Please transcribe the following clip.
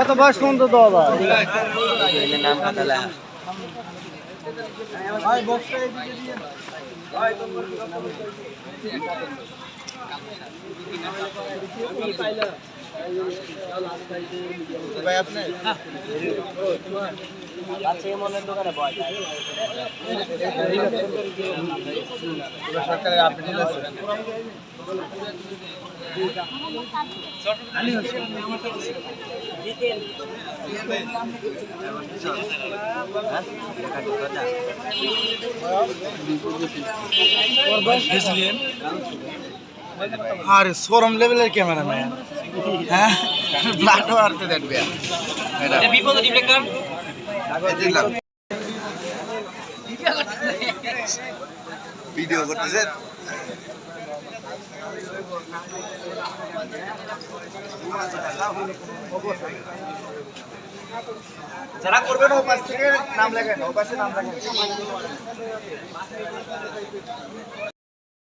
কত বয়স পর্যন্ত দেওয়া যায় নাম কথা লেখা আপনি? আরে সরম লেভেলের ক্যামেরা ম্যান হ্যাঁ? ব্লাড মারতে দেখবে। দিলাম ভিডিও করতেছে। যারা করবেন ও পাশ থেকে নাম লেখেন ওপাশে নাম লেখেন